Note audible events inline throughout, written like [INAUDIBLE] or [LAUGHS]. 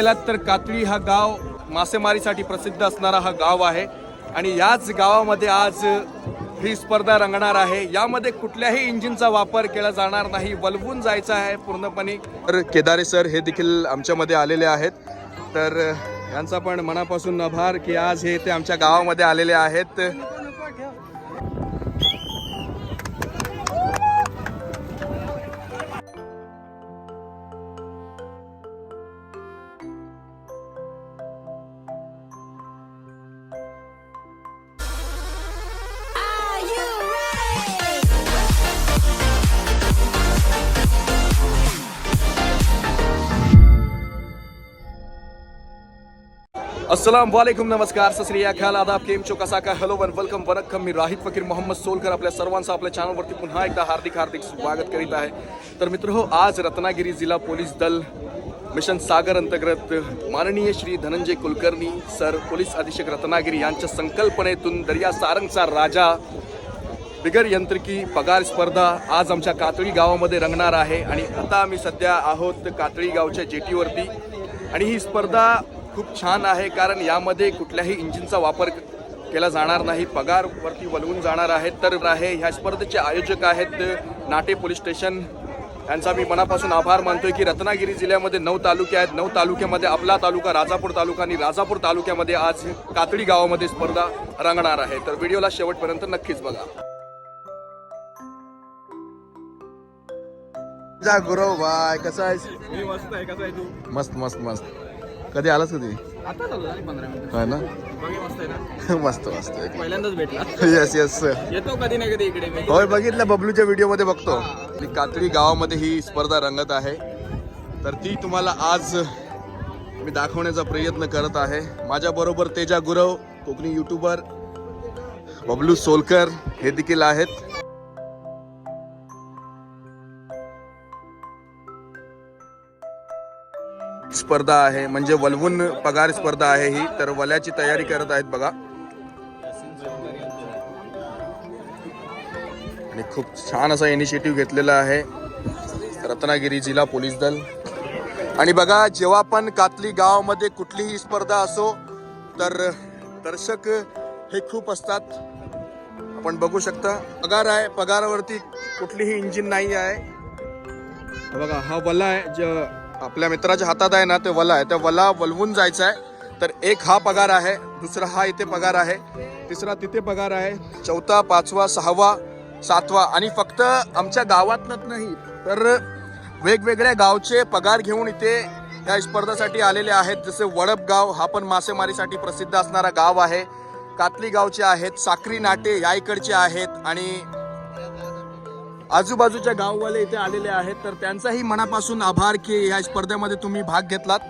गेलात तर कातळी हा गाव मासेमारीसाठी प्रसिद्ध असणारा हा गाव आहे. आणि याच गावामध्ये आज ही स्पर्धा रंगणार आहे. यामध्ये कुठल्याही इंजिनचा वापर केला जाणार नाही. वलवून जायचं आहे पूर्णपणे. तर केदारे सर हे देखील आमच्यामध्ये आलेले आहेत. तर यांचा पण मनापासून आभार की आज हे ते आमच्या गावामध्ये आलेले आहेत. अस्सलाम वालेकुम नमस्कार सत श्री ख्याल आदाब केम चो कसा का हॅलो वन वेलकम वनक्कम मी राहित फकीर मोहम्मद सोलकर आपल्या सर्वांचं आपल्या चॅनलवरती पुन्हा एकदा हार्दिक हार्दिक स्वागत करीत आहे तर मित्र हो आज रत्नागिरी जिल्हा पोलीस दल मिशन सागर अंतर्गत माननीय श्री धनंजय कुलकर्णी सर पोलीस अधीक्षक रत्नागिरी यांच्या संकल्पनेतून दर्या सारंगचा राजा बिगर यंत्रिकी पगार स्पर्धा आज आमच्या कातळी गावामध्ये रंगणार आहे आणि आता आम्ही सध्या आहोत कातळी गावच्या जेटीवरती आणि ही स्पर्धा खूप छान आहे कारण यामध्ये कुठल्याही इंजिनचा वापर केला जाणार नाही पगारवरती वलवून जाणार आहेत. तर आहे ह्या स्पर्धेचे आयोजक आहेत नाटे पोलीस स्टेशन. यांचा मी मनापासून आभार मानतोय की रत्नागिरी जिल्ह्यामध्ये नऊ तालुके आहेत. नऊ तालुक्यामध्ये आपला तालुका राजापूर तालुका आणि राजापूर तालुक्यामध्ये आज कातळी गावामध्ये स्पर्धा रंगणार आहे. तर व्हिडिओला शेवटपर्यंत नक्कीच बघा. जा गुरव बाय कसा आहेस? मी मस्त आहे मस्त मस्त मस्त. कधी आलास कधी? आता चालू झाली पंधरा मिनिटं. आहे ना? मस्त आहे ना? [LAUGHS] मस्त मस्त. पहिल्यांदाच भेटला. येस येस येतो कधी ना कधी इकडे मी. होय बघितलं बबलूच्या व्हिडिओमध्ये बघतो आणि कातळी गावामध्ये ही स्पर्धा रंगत आहे. तर ती तुम्हाला आज मी दाखवण्याचा प्रयत्न करत आहे. माझ्या बरोबर तेजा गुरव कोकणी युट्यूबर बबलू सोलकर हे देखील आहेत. स्पर्धा आहे म्हणजे वलवून पगार स्पर्धा आहे ही. तर वल्याची तयारी करत आहेत बघा. आणि खूप छान असा इनिशिएटिव्ह घेतलेला आहे रत्नागिरी जिल्हा पोलीस दल. आणि बघा जेव्हा पण कातली गावामध्ये कुठलीही स्पर्धा असो तर दर्शक हे खूप असतात. आपण बघू शकता पगार आहे पगारावरती कुठलीही इंजिन नाही आहे. बघा हा वला आहे ज आपल्या मित्राच्या हातात आहे ना ते वला आहे. त्या वला वलवून जायचं आहे तर एक हा पगार आहे दुसरा हा इथे पगार आहे तिसरा तिथे पगार आहे चौथा पाचवा सहावा सातवा. आणि फक्त आमच्या गावातनंच नाही तर वेगवेगळ्या गावचे पगार घेऊन इथे या स्पर्धेसाठी आलेले आहेत. जसे वडपगाव हा पण मासेमारीसाठी प्रसिद्ध असणारा गाव आहे. कातली गावचे आहेत साक्री नाटे या इकडचे आहेत. आणि आजूबाजूच्या गाववाले इथे आलेले आहेत तर त्यांचाही मनापासून आभार की या स्पर्धेमध्ये तुम्ही भाग घेतलात.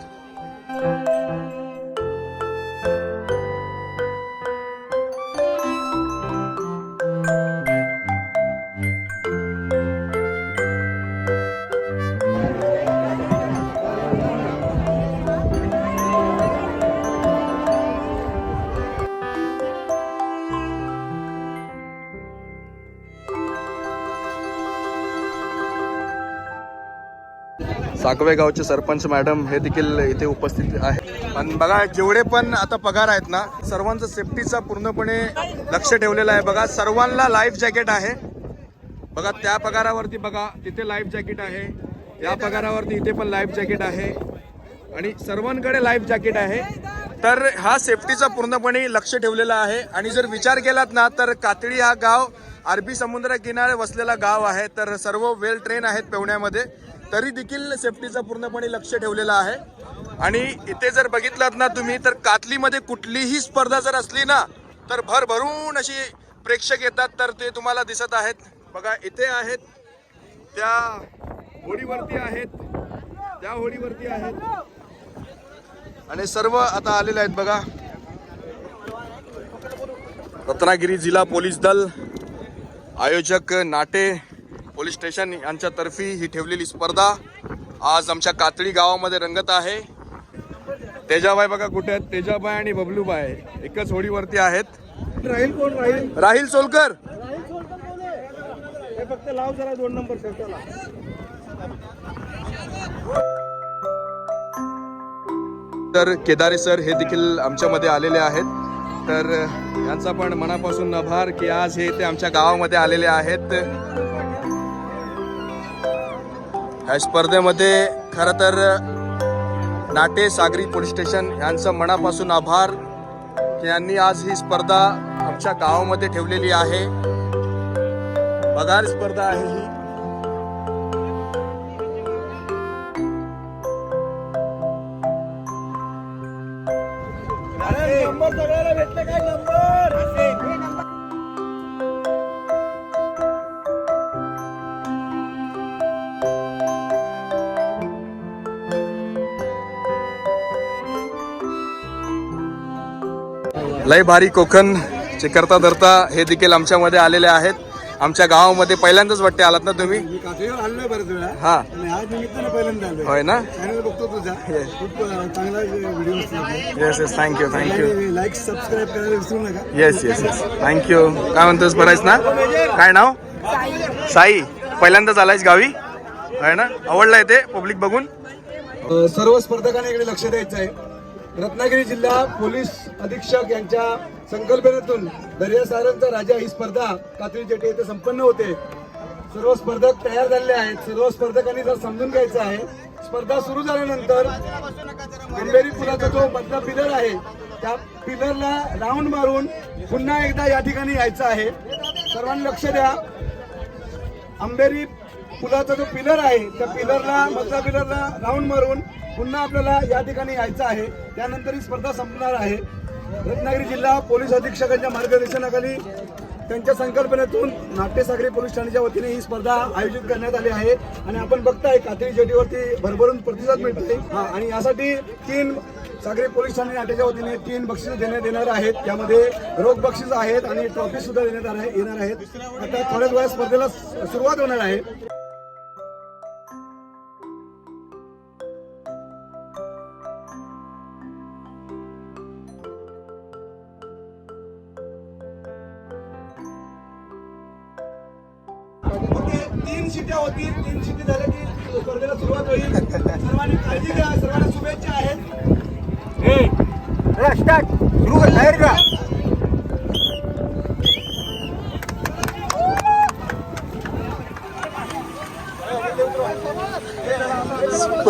साकवे गावचे सरपंच मॅडम हे देखील इथे उपस्थित आहे आणि बघा जेवढे पण आता पगार आहेत ना सर्वांचं सेफ्टीचा पूर्णपणे लक्ष ठेवलेलं आहे. बघा सर्वांना लाईफ जॅकेट आहे. बघा त्या पगारावरती बघा तिथे लाईफ जॅकेट आहे. या पगारावरती इथे पण लाईफ जॅकेट आहे. आणि सर्वांकडे लाईफ जॅकेट आहे. तर हा सेफ्टीचा पूर्णपणे लक्ष ठेवलेला आहे. आणि जर विचार केलात ना तर कातळी हा गाव अरबी समुद्र किनारे वसलेला गाव आहे. तर सर्व वेल ट्रेन आहेत पेवण्यामध्ये. तरी देखील सेफ्टीचा पूर्णपणे लक्ष ठेवलेलं आहे. आणि इथे जर बघितलात ना तुम्ही तर कातलीमध्ये कुठलीही स्पर्धा जर असली ना तर भरभरून अशी प्रेक्षक येतात तर ते तुम्हाला दिसत आहेत. बघा इथे आहेत त्या होडीवरती आहेत त्या होडीवरती आहेत. आणि सर्व आता आलेले आहेत बघा. रत्नागिरी जिल्हा पोलीस दल आयोजक नाटे पोलीस स्टेशन यांच्यातर्फे ही ठेवलेली स्पर्धा आज आमच्या कातळी गावामध्ये रंगत आहे. तेजाबाई बघा कुठे आहेत? तेजाबाई आणि बबलूबाई एकच होडीवरती आहेत. राहील कोण? राहील? राहील सोलकर. हे फक्त लाव जरा दोन नंबर तर केदारे सर हे देखील आमच्यामध्ये आलेले आहेत. तर यांचा पण मनापासून आभार की आज हे ते आमच्या गावामध्ये आलेले आहेत. ह्या स्पर्धेमध्ये खरं तर नाटे सागरी पोलीस स्टेशन यांचं मनापासून आभार. की यांनी आज ही स्पर्धा आमच्या गावामध्ये ठेवलेली आहे. पगार स्पर्धा आहे ही. लय भारी कोकण चे करता धरता हे देखील आमच्यामध्ये आलेले आहेत. आमच्या गावामध्ये पहिल्यांदाच वाटते आलात ना तुम्ही? हा. होय ना? Yes yes thank you thank you like subscribe करायला विसरू नका. येस येस येस थँक्यू काय म्हणतोस बरायच ना? काय नाव? साई. पहिल्यांदाच आलायस गावी? आहे ना? आवडलाय ते पब्लिक बघून? सर्व स्पर्धकांनी इकडे लक्ष द्यायचं आहे रत्नागिरी जिल्हा पोलीस अधीक्षक यांच्या संकल्पनेतून दर्या सारंगचा राजा ही स्पर्धा कात्री जेटे येथे संपन्न होते. सर्व स्पर्धक तयार झालेले आहेत. सर्व स्पर्धकांनी जर समजून घ्यायचं आहे स्पर्धा सुरू झाल्यानंतर अंबेरी पुलाचा जो मधला पिलर आहे त्या पिलरला राऊंड मारून पुन्हा एकदा या ठिकाणी यायचं आहे. सर्वांनी लक्ष द्या. अंबेरी पुलाचा जो पिलर आहे त्या पिलरला मधल्या पिलरला राऊंड मारून पुन्हा आपल्याला या ठिकाणी यायचं आहे. त्यानंतर ही स्पर्धा संपणार आहे. रत्नागिरी जिल्हा पोलीस अधीक्षकांच्या मार्गदर्शनाखाली त्यांच्या संकल्पनेतून नाट्यसागरी पोलीस ठाण्याच्या वतीने ही स्पर्धा आयोजित करण्यात आली आहे. आणि आपण बघताय कात्री जेटीवरती भरभरून प्रतिसाद मिळतोय. हा आणि यासाठी तीन सागरी पोलीस ठाणे नाट्याच्या वतीने तीन बक्षीस देण्यात येणार आहेत. त्यामध्ये रोख बक्षीस आहेत आणि ट्रॉफी सुद्धा देण्यात येणार आहेत. आता थोड्याच वेळा स्पर्धेला सुरुवात होणार आहे.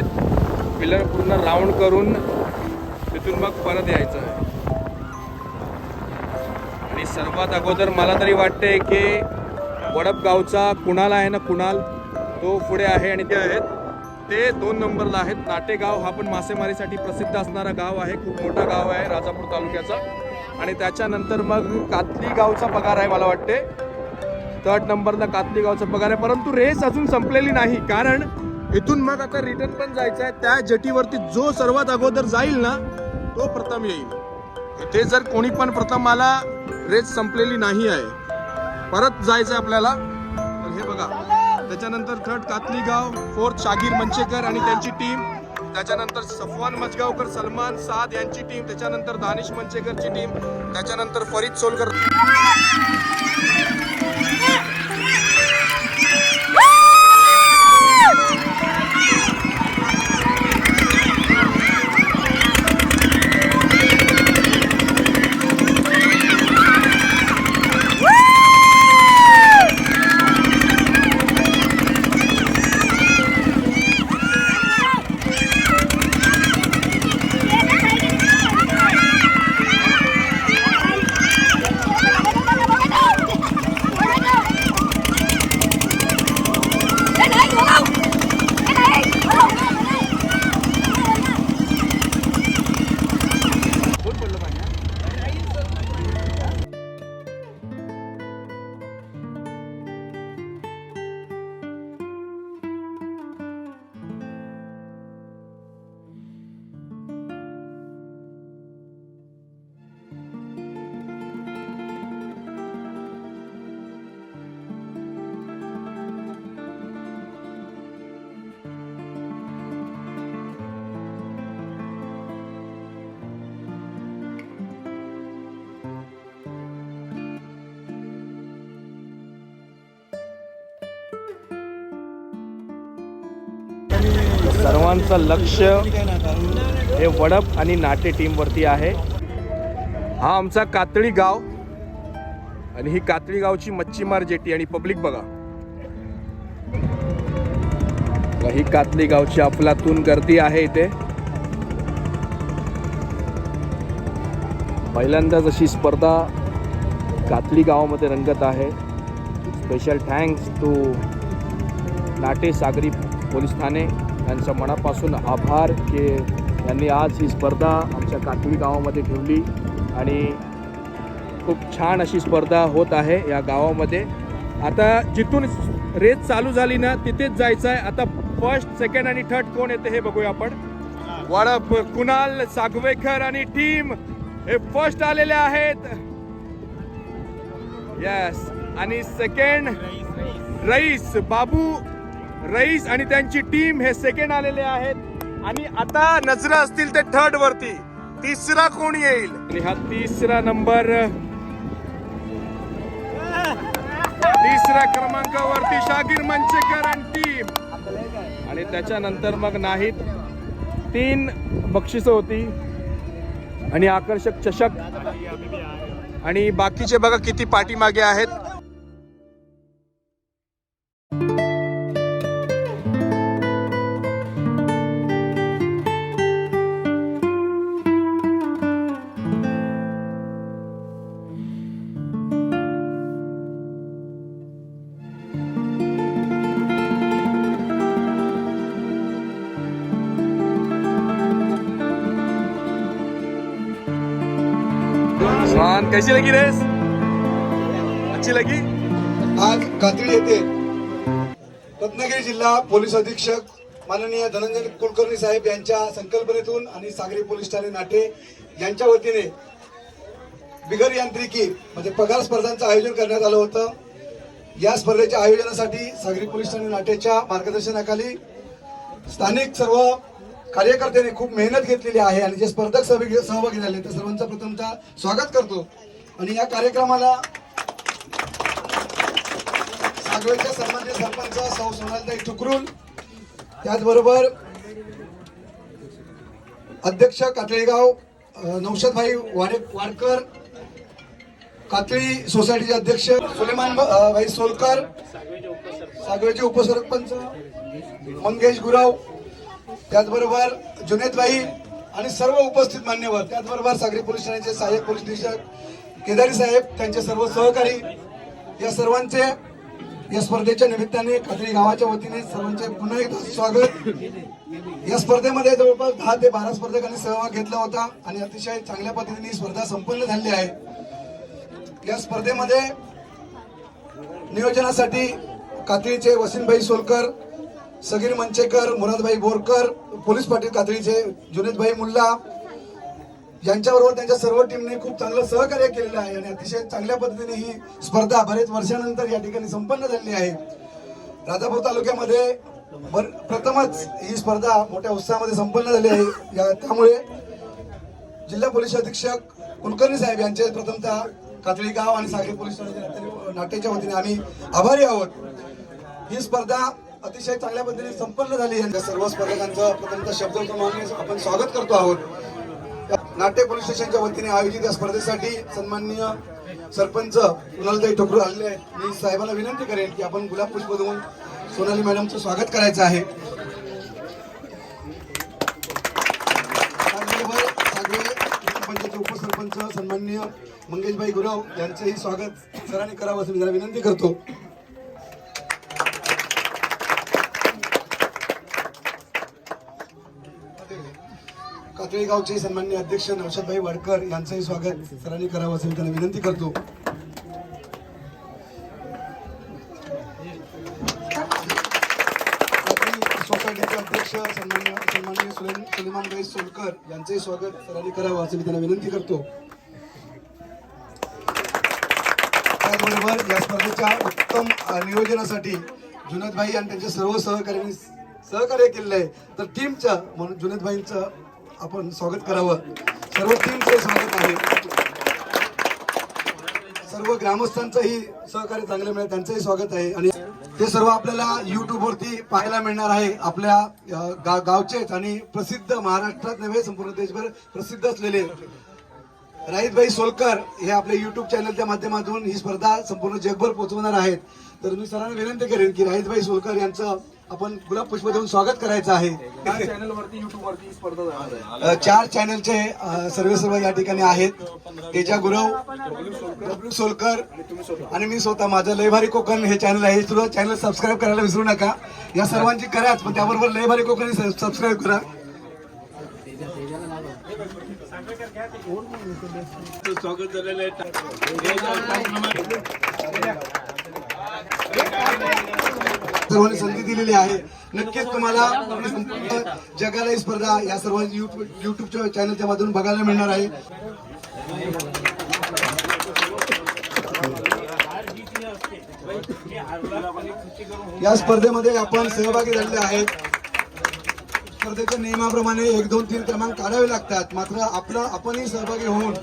आहेत. पिलर पूर्ण राऊंड करून तिथून मग परत यायचं आहे. आणि सर्वात अगोदर मला तरी वाटते की वडपगावचा कुणाल आहे ना कुणाल तो पुढे आहे आणि ते आहेत. ते दोन नंबरला आहेत. नाटेगाव हा पण मासेमारीसाठी प्रसिद्ध असणारा गाव आहे. खूप मोठा गाव आहे राजापूर तालुक्याचा. आणि त्याच्यानंतर मग कातली गावचा पगार आहे मला वाटते थर्ड नंबरला कातली गावचा पगार आहे. परंतु रेस अजून संपलेली नाही. कारण इथून मग आता रिटर्न पण जायचं आहे. त्या जटीवरती जो सर्वात अगोदर जाईल ना तो प्रथम येईल. इथे जर कोणी पण प्रथम मला रेस संपलेली नाही आहे. परत जायचं आहे आपल्याला. तर हे बघा. त्याच्यानंतर थर्ड कातली गाव फोर्थ शागीर मंचेकर आणि त्यांची टीम त्याच्यानंतर सफवान मजगावकर सलमान साद यांची टीम त्याच्यानंतर दानिश मंचेकरची टीम त्याच्यानंतर फरीद सोलकर. आमचं लक्ष हे वडप आणि नाटे टीमवरती आहे. हा आमचा कातळी गाव आणि ही कातळी गावची मच्छीमार जेटी आणि पब्लिक बघा. ही कातळी गावची अफलातून गर्दी आहे इथे. पहिल्यांदाच अशी स्पर्धा कातली गावामध्ये रंगत आहे. स्पेशल थँक्स टू नाटे सागरी पोलीस ठाणे. यांचं मनापासून आभार की यांनी आज ही स्पर्धा आमच्या कातवी गावामध्ये ठेवली आणि खूप छान अशी स्पर्धा होत आहे या गावामध्ये. आता जिथून रेस चालू झाली ना तिथेच जायचं आहे आता फर्स्ट सेकंड आणि थर्ड कोण येते हे बघूया आपण. वडप कुणाल सागवेकर आणि टीम हे फर्स्ट आलेले आहेत. येस आणि सेकंड रईस. बाबू रईस आणि त्यांची टीम हे सेकंड आलेले आहेत. आणि आता नजर असतील ते थर्ड वरती. तिसरा कोण येईल? आणि हा तिसरा नंबर. तिसऱ्या क्रमांकावरती शागीर मंचेकर आणि टीम. आणि त्याच्यानंतर मग नाहीत. तीन बक्षिसं होती. आणि आकर्षक चषक. आणि बाकीचे बघा किती पाठीमागे आहेत. कैसी लगी रेस? अच्छी लगी? आज कात्री येथे रत्नागिरी जिल्हा पोलीस अधीक्षक माननीय धनंजय कुलकर्णी साहेब यांच्या संकल्पनेतून आणि सागरी पोलीस ठाणे नाटे यांच्या वतीने बिगर यांत्रिकी म्हणजे पगार स्पर्धांचं आयोजन करण्यात आलं होतं. या स्पर्धेच्या आयोजनासाठी सागरी पोलीस ठाणे नाट्याच्या मार्गदर्शनाखाली स्थानिक सर्व कार्यकर्त्यांनी खूप मेहनत घेतलेली आहे आणि जे स्पर्धक सहभागी सहभागी झाले त्या सर्वांचं प्रथमतः स्वागत करतो. आणि या कार्यक्रमाला सागवेच्या सन्मान्य सरपंच सौ सोनालताई ठुकरून त्याचबरोबर अध्यक्ष कातळीगाव नौशदभाई वाडे वाडकर कातळी सोसायटीचे अध्यक्ष सुलेमान भाई सोलकर सागवेचे उपसरपंच मंगेश गुराव त्याचबरोबर जुनेदबाई आणि सर्व उपस्थित मान्यवर त्याचबरोबर सागरी पोलीस ठाण्याचे सहाय्यक पोलीस निरीक्षक केदारी साहेब त्यांचे सर्व सहकारी या सर्वांचे या स्पर्धेच्या निमित्ताने कात्री गावाच्या वतीने सर्वांचे पुन्हा एकदा स्वागत. या स्पर्धेमध्ये जवळपास दहा ते बारा स्पर्धकांनी सहभाग घेतला होता आणि अतिशय चांगल्या पद्धतीने ही स्पर्धा संपन्न झाली आहे. या स्पर्धेमध्ये नियोजनासाठी कात्रीचे वसीमभाई सोलकर सगीर मंचेकर मुरादभाई बोरकर पोलीस पाटील कातळीचे जुनेदभाई मुल्ला यांच्याबरोबर त्यांच्या सर्व टीमने खूप चांगलं सहकार्य केलेलं आहे आणि अतिशय चांगल्या पद्धतीने ही स्पर्धा बरेच वर्षानंतर या ठिकाणी संपन्न झालेली आहे. राजापूर तालुक्यामध्ये प्रथमच ही स्पर्धा मोठ्या उत्साहामध्ये संपन्न झाली आहे. या त्यामुळे जिल्हा पोलीस अधीक्षक कुलकर्णी साहेब यांचे प्रथमतः कातळी गाव आणि साखरी पोलीस नाट्याच्या वतीने आम्ही आभारी आहोत. ही स्पर्धा अतिशय चांगल्या पद्धतीने संपन्न झाली आहे. सर्व स्पर्धकांचं प्रथमतः शब्द आपण स्वागत करतो आहोत. नाट्य पोलीस स्टेशनच्या वतीने आयोजित या स्पर्धेसाठी सन्माननीय सरपंच कुणालताई ठोकरू आलेले आहेत. मी साहेबांना विनंती करेन की आपण गुलाब पुष्प देऊन सोनाली मॅडमचं स्वागत करायचं आहे. उपसरपंच सन्माननीय मंगेशभाई गुराव यांचंही स्वागत सरांनी करावं असं मी विनंती करतो. कातळी गावचे सन्मान्य अध्यक्ष नवशदभाई वाडकर यांचंही स्वागत सरांनी करावं असं त्यांना विनंती करतो. सोसायटीचे अध्यक्ष सन्मान्य सन्मान्य सुलेमानभाई सोलकर यांचंही स्वागत सरांनी करावं असं मी त्यांना विनंती करतो. त्याचबरोबर या स्पर्धेच्या उत्तम नियोजनासाठी जुनदभाई आणि त्यांच्या सर्व सहकार्यांनी सहकार्य केलेलं आहे. तर टीमच्या म्हणून जुनदभाईंचं आपण स्वागत करावं. सर्व टीमचं स्वागत आहे. सर्व ग्रामस्थांचंही सहकार्य चांगलं मिळेल त्यांचंही स्वागत आहे. आणि ते सर्व आपल्याला युट्यूब वरती पाहायला मिळणार आहे. आपल्या गा- गावचेच आणि प्रसिद्ध महाराष्ट्रात नव्हे संपूर्ण देशभर प्रसिद्ध असलेले राहितभाई सोलकर हे आपल्या युट्यूब चॅनलच्या माध्यमातून ही स्पर्धा संपूर्ण जगभर पोहोचवणार आहेत. तर मी सरांना विनंती करेन की राहितभाई सोलकर यांचं आपण गुलाब पुष्प देऊन स्वागत करायचं आहे. चॅनल वरती युट्यूब वरती स्पर्धा जाणार आहे अ, चार चॅनलचे सर्व सर्व या ठिकाणी आहेत. तेजा गुरव डब्ल्यू सोलकर आणि मी स्वतः. माझं लय भारी कोकण हे चॅनल आहे. सुद्धा चॅनल सबस्क्राईब करायला विसरू नका. या सर्वांची कराच पण त्याबरोबर लय भारी कोकण सबस्क्राईब करा. स्वागत झालेलं सर्वांनी संधी दिलेली आहे. नक्कीच तुम्हाला संपूर्ण जगाला ही स्पर्धा या सर्व युट्यूब युट्यूबच्या चॅनलच्या माध्यमातून बघायला मिळणार आहे. या स्पर्धेमध्ये आपण सहभागी झालेले आहेत. स्पर्धेच्या नियमाप्रमाणे एक दोन तीन क्रमांक काढावे लागतात. मात्र आपलं आपणही सहभागी होऊन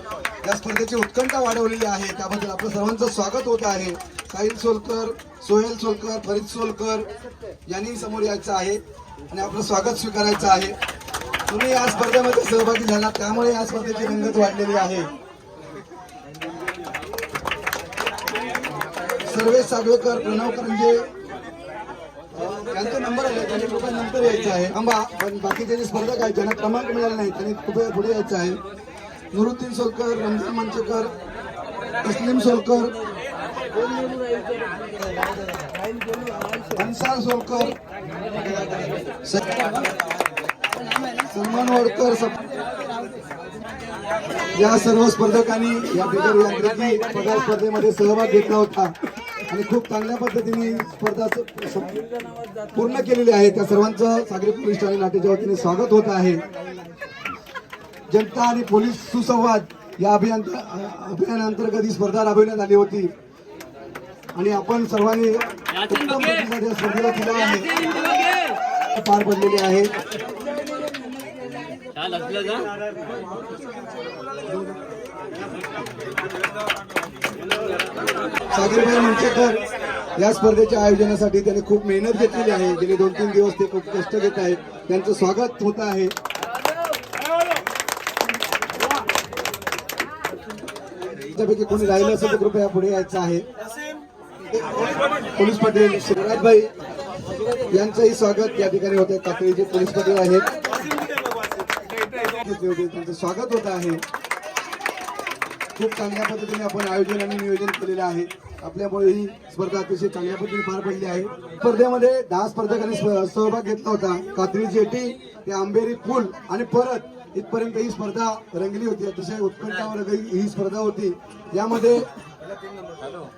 या स्पर्धेची उत्कंठा वाढवलेली आहे. त्याबद्दल आपलं सर्वांचं स्वागत होत आहे. साहिल सोलकर सोहेल सोलकर फरीद सोलकर यांनी समोर यायचं आहे आणि आपलं स्वागत स्वीकारायचं आहे. तुम्ही या स्पर्धेमध्ये सहभागी झाला त्यामुळे या स्पर्धेची रंगत वाढलेली आहे. सर्वेश सागवेकर प्रणव करंजे त्यांचा नंबर आहे त्यांनी कृपया नंतर यायचं आहे. आंबा पण बाकीचे जे स्पर्धक आहेत ज्यांना क्रमांक मिळाला नाही त्यांनी कृपया पुढे यायचं आहे. नुरुद्दीन सोलकर रमजान मंचकर तस्लीम सोलकर अन्सार सोलकर स- सलमान वडकर या सर्व स्पर्धकांनी या बिगर यांत्रिकी पगार स्पर्धेमध्ये सहभाग घेतला होता. आणि खूप चांगल्या पद्धतीने स्पर्धा पूर्ण केलेली आहे. त्या सर्वांचं सागरी पोलीस ठाणे नाट्याच्या वतीने स्वागत होत आहे. जनता आणि पोलीस सुसंवाद या अभियान अभियानांतर्गत ही स्पर्धा राबविण्यात आली होती. आणि आपण सर्वांनी उत्तम प्रतिसाद स्पर्धेला दिला आहे पार पडलेली आहे. सागरभाई मंचेकर या स्पर्धेच्या आयोजनासाठी त्यांनी खूप मेहनत घेतलेली आहे. गेले दोन तीन दिवस ते खूप कष्ट घेत आहेत. त्यांचं स्वागत होत आहे. त्यापैकी कोणी राहिलं असेल तर कृपया पुढे यायचं आहे. पोलीस पाटील शिवराजभाई यांचंही स्वागत या ठिकाणी होत आहे. तातडीचे पोलीस पाटील आहेत. त्यांचं स्वागत होत आहे. खूप चांगल्या पद्धतीने आपण आयोजन आणि नियोजन केलेलं आहे. आपल्यामुळे ही स्पर्धा अतिशय चांगल्या पद्धतीने पार पडली आहे. स्पर्धेमध्ये दहा स्पर्धकांनी सहभाग घेतला होता. कात्री जेटी ते आंबेरी पूल आणि परत इथपर्यंत ही स्पर्धा रंगली होती. अतिशय उत्कंठावर ही स्पर्धा होती. यामध्ये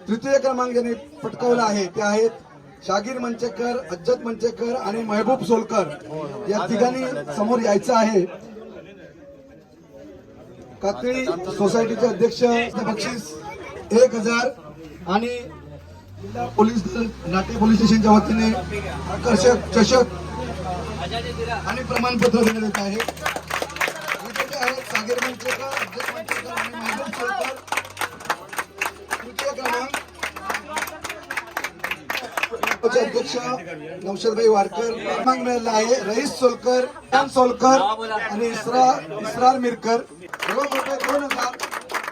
तृतीय क्रमांक ज्यांनी पटकावला आहे ते आहेत शागीर मंचेकर अज्जत मंचेकर आणि महबूब सोलकर. या तिघांनी समोर यायचं आहे. कातळी सोसायटीचे अध्यक्ष बक्षीस एक हजार आणि जिल्हा पोलीस दल नाटे पोलीस स्टेशनच्या वतीने आकर्षक चषक आणि प्रमाणपत्र देण्यात येत आहे. आहेत सागर मंचेकर अध्यक्ष मंचेकर आणि महबूब भाजपचे अध्यक्ष नौशदभाई वाडकर क्रमांक मिळाला आहे रईस सोलकर श्याम सोलकर आणि इस्रा इसरार मिरकर. रोख मोठे दोन हजार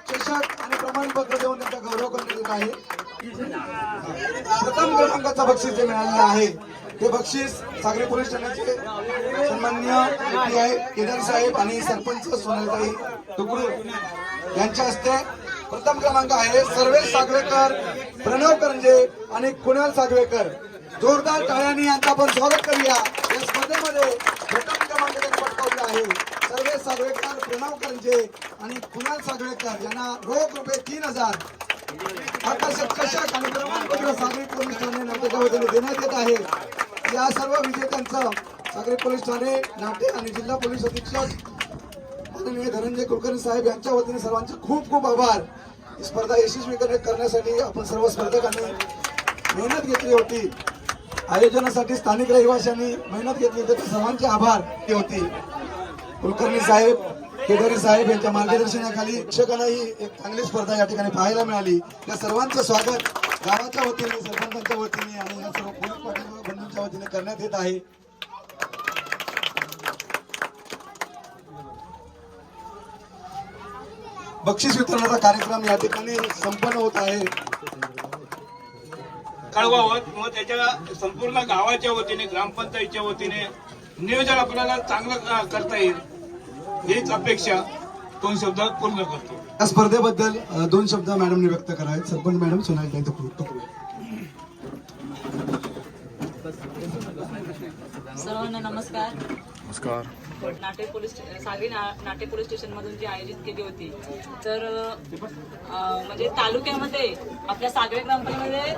चषक आणि प्रमाणपत्र देऊन त्यांचा गौरव करण्यात येत आहे. प्रथम क्रमांकाचा बक्षीस जे मिळालेलं आहे ते बक्षीस सागरी पोलीस ठाण्याचे सन्मान्य पी आय केदार साहेब आणि सरपंच सोनलताई तुकडू यांच्या हस्ते प्रथम क्रमांक आहे सर्वेश सागरेकर प्रणव करंजे आणि कुणाल सागवेकर. जोरदार टाळ्यांनी यांचं आपण स्वागत करूया. या स्पर्धेमध्ये प्रथम क्रमांक पटकावला आहे. सर्वे सागवेकर प्रणव करंजे आणि कुणाल सागवेकर यांना रोख रुपये तीन हजार. आकर्षक चषक आणि प्रमाणपत्र सागरी पोलीस ठाणे नाट्याच्या वतीने देण्यात येत आहे. या सर्व विजेत्यांचं सागरी पोलीस ठाणे नाटे आणि जिल्हा पोलीस अधीक्षक माननीय धनंजय कुलकर्णी साहेब यांच्या वतीने सर्वांचे खूप खूप आभार. स्पर्धा यशस्वी करण्यासाठी आपण सर्व स्पर्धकांनी मेहनत घेतली होती. आयोजनासाठी स्थानिक रहिवाशांनी मेहनत घेतली होती. सर्वांचे आभार ती होती. कुलकर्णी साहेब केदारी साहेब यांच्या मार्गदर्शनाखाली शिक्षकांनाही एक चांगली स्पर्धा या ठिकाणी पाहायला मिळाली. त्या सर्वांचं स्वागत गावाच्या वतीने सरपंचांच्या वतीने आणि या सर्व पोलीस पाटील बंधूंच्या वतीने करण्यात येत आहे. बक्षीस वितरणाचा कार्यक्रम या ठिकाणी संपन्न होत आहे. कळवावत व त्याच्या संपूर्ण गावाच्या वतीने ग्रामपंचायतच्या वतीने नियोजन आपल्याला चांगलं करता येईल हीच अपेक्षा दोन शब्द पूर्ण करतो. या स्पर्धेबद्दल दोन शब्द मॅडमने व्यक्त करावेत. सरपंच मॅडम सोनाली तुकडू तुकडू सर्वांना नमस्कार. नमस्कार. नाटे पोलीस सागरी ना नाटे पोलीस स्टेशनमधून जी आयोजित केली होती तर म्हणजे तालुक्यामध्ये आपल्या सागरी ग्रामपंचायतीमध्ये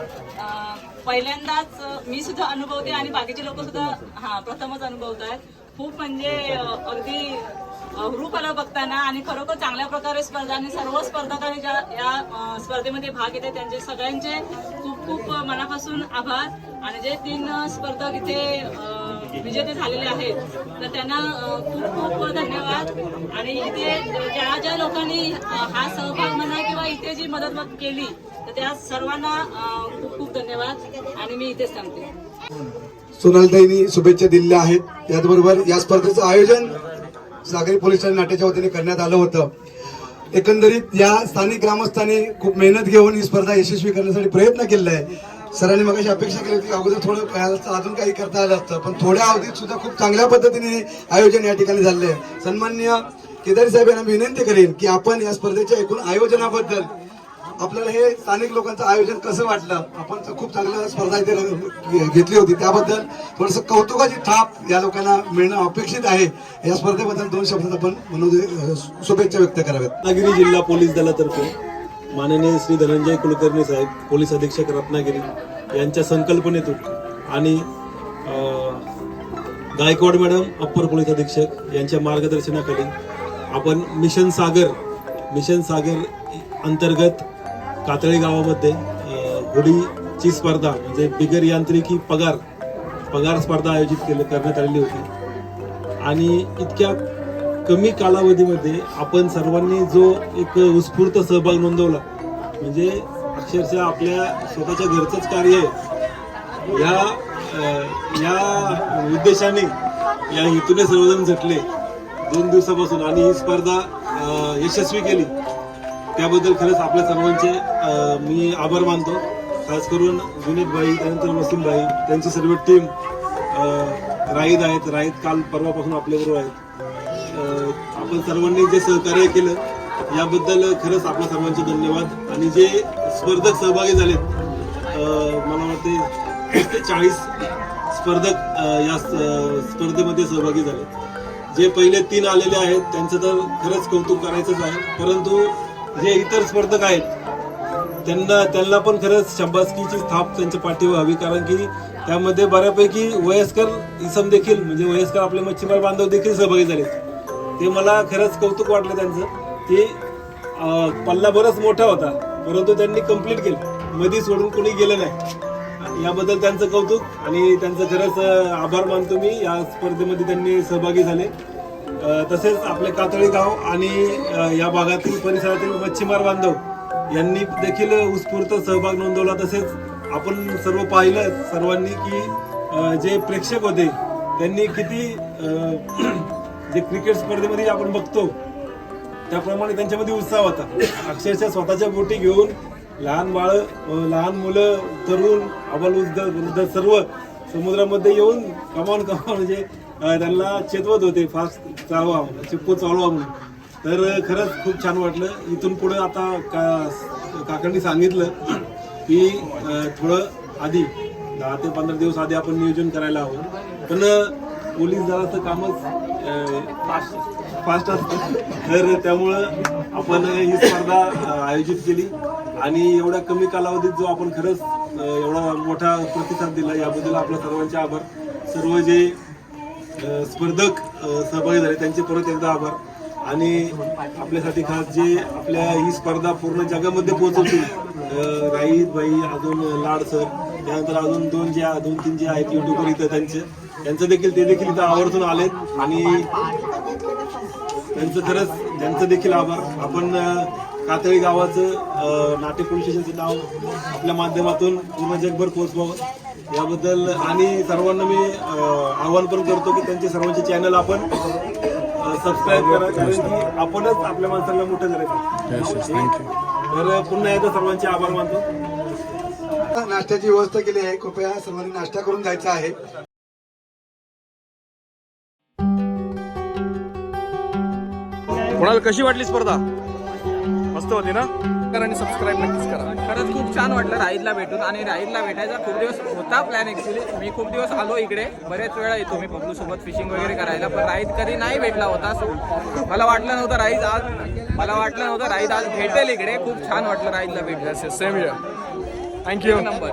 पहिल्यांदाच मी सुद्धा अनुभवते आणि बाकीचे लोक सुद्धा हा प्रथमच अनुभवत आहेत खूप म्हणजे अगदी अं, आलं बघताना आणि खरोखर चांगल्या प्रकारे स्पर्धा आणि सर्व स्पर्धकांनी ज्या या स्पर्धेमध्ये भाग घेते त्यांचे सगळ्यांचे खूप खूप मनापासून आभार. आणि जे तीन स्पर्धक इथे विजेते झालेले आहेत. तर त्यांना खूप खूप धन्यवाद. आणि इथे ज्या ज्या लोकांनी हा सहभाग म्हणा किंवा इथे जी मदत केली तर त्या सर्वांना खूप खूप धन्यवाद. आणि मी इथेच सांगते सोनालताईंनी शुभेच्छा दिलेल्या आहेत. त्याचबरोबर या स्पर्धेचं आयोजन सागरी पोलीस ठाणे नाट्याच्या वतीने करण्यात आलं होतं. एकंदरीत या स्थानिक ग्रामस्थांनी खूप मेहनत घेऊन ही स्पर्धा यशस्वी करण्यासाठी प्रयत्न केलेला आहे. सरांनी मग अपेक्षा केली होती अगोदर थोडं काय असतं, अजून काही करता आलं असतं. पण थोड्या अवधीत सुद्धा खूप चांगल्या पद्धतीने आयोजन या ठिकाणी झालेलं आहे. सन्मान्य केदारी साहेब यांना विनंती करेन की आपण या स्पर्धेच्या एकूण आयोजनाबद्दल आपल्याला हे स्थानिक लोकांचं आयोजन कसं वाटलं? आपण तर खूप चांगल्या स्पर्धा इथे घेतली होती. त्याबद्दल थोडस कौतुकाची थाप या लोकांना मिळणं अपेक्षित आहे. या स्पर्धेबद्दल दोन शब्दात आपण मनोदय शुभेच्छा व्यक्त कराव्यात. रत्नागिरी जिल्हा पोलीस दलातर्फे माननीय श्री धनंजय कुलकर्णी साहेब पोलीस अधीक्षक रत्नागिरी यांच्या संकल्पनेतून आणि गायकवाड मॅडम अप्पर पोलीस अधीक्षक यांच्या मार्गदर्शनाखाली आपण मिशन सागर मिशन सागर अंतर्गत कातळी गावामध्ये होडीची स्पर्धा म्हणजे बिगर यांत्रिकी पगार पगार स्पर्धा आयोजित केली करण्यात आलेली होती. आणि इतक्या कमी कालावधीमध्ये आपण सर्वांनी जो एक उत्स्फूर्त सहभाग नोंदवला म्हणजे अक्षरशः आपल्या स्वतःच्या घरचंच कार्य आहे. या या उद्देशाने या हेतूने सर्वजण झटले. दोन दिवसापासून आणि ही स्पर्धा यशस्वी केली. त्याबद्दल खरंच आपल्या सर्वांचे मी आभार मानतो. खास करून जुनेद भाई त्यानंतर वसीम भाई त्यांची सर्व टीम राईद आहेत. राईद काल परवापासून आपल्याबरोबर आहेत. आपण सर्वांनी जे सहकार्य केलं याबद्दल खरंच आपल्या सर्वांचे धन्यवाद. आणि जे स्पर्धक सहभागी झालेत मला वाटते तीस ते चाळीस स्पर्धक या स्पर्धेमध्ये सहभागी झाले जे पहिले तीन आलेले आहेत त्यांचं तर खरंच कौतुक करायचंच आहे. परंतु जे इतर स्पर्धक आहेत त्यांना त्यांना पण खरंच शंबासकीची थाप त्यांच्या पाठीवर हवी. कारण की त्यामध्ये बऱ्यापैकी वयस्कर इसम देखील म्हणजे वयस्कर आपले मच्छीमार बांधव देखील सहभागी झाले ते मला खरंच कौतुक वाटलं त्यांचं. की पल्ला बरंच मोठा होता परंतु त्यांनी कंप्लीट केलं. मध्ये सोडून कोणी गेलं नाही. याबद्दल त्यांचं कौतुक आणि त्यांचं खरंच आभार मानतो मी. या स्पर्धेमध्ये त्यांनी सहभागी झाले. तसेच आपले कातळी गाव आणि या भागातील परिसरातील मच्छीमार बांधव यांनी देखील उत्स्फूर्त सहभाग नोंदवला. तसेच आपण सर्व पाहिलं सर्वांनी की जे प्रेक्षक होते त्यांनी किती जे क्रिकेट स्पर्धेमध्ये आपण बघतो त्याप्रमाणे त्यांच्यामध्ये उत्साह होता. अक्षरशः स्वतःच्या बोटी घेऊन लहान बाळ लहान मुलं तरुण अबाल वृद्ध सर्व समुद्रामध्ये येऊन कमावून कमावून म्हणजे त्यांना चेतवत होते. फास्ट चालवा चिप्पू चालवा म्हणून. तर खरंच खूप छान वाटलं. इथून पुढे आता का काकांनी सांगितलं की थोडं आधी दहा ते पंधरा दिवस आधी आपण नियोजन करायला हवं. पण पोलीस दलाचं कामच फास्ट असतं. तर त्यामुळं आपण ही स्पर्धा आयोजित केली. आणि एवढ्या कमी कालावधीत जो आपण खरंच एवढा मोठा प्रतिसाद दिला याबद्दल आपल्या सर्वांचे आभार. सर्व जे स्पर्धक सहभागी झाले त्यांचे परत एकदा आभार. आणि आपल्यासाठी खास जे आपल्या ही स्पर्धा पूर्ण जगामध्ये पोहोचवतील राईत भाई अजून लाड सर त्यानंतर अजून दोन जे दोन तीन जे आहेत युट्यूबर इथं त्यांचे त्यांचं देखील ते देखील इथं आवर्जून आलेत आणि त्यांचं खरंच त्यांचं देखील आभार. आपण कातळी गावाचं नाटे पोलीस स्टेशनचं नाव आपल्या माध्यमातून पूर्ण जगभर पोहोचवावं. याबद्दल आणि सर्वांना मी आवाहन पण करतो की त्यांचे सर्वांचे चॅनल आपण सबस्क्राईब करा. कारण की आपणच आपल्या माणसाला मोठं करायचं. तर पुन्हा एकदा सर्वांचे आभार मानतो. नाश्त्याची व्यवस्था केली आहे. कृपया सर्वांनी नाश्ता करून जायचा आहे. कोणाला कशी वाटली स्पर्धा? मस्त होती ना? करा आणि सबस्क्राईब नक्कीच करा. खरंच खूप छान वाटलं राईदला भेटून आणि राईदला भेटायचा खूप दिवस होता प्लॅन ऍक्च्युली मी खूप दिवस आलो इकडे. बरेच वेळा येतो मी पप्पू सोबत फिशिंग वगैरे करायला पण राईद कधी नाही भेटला होता. सो मला वाटलं नव्हतं राईद आज मला वाटलं नव्हतं राईद आज भेटेल इकडे. खूप छान वाटलं राईदला भेटलं सेम इयर थँक्यू नंबर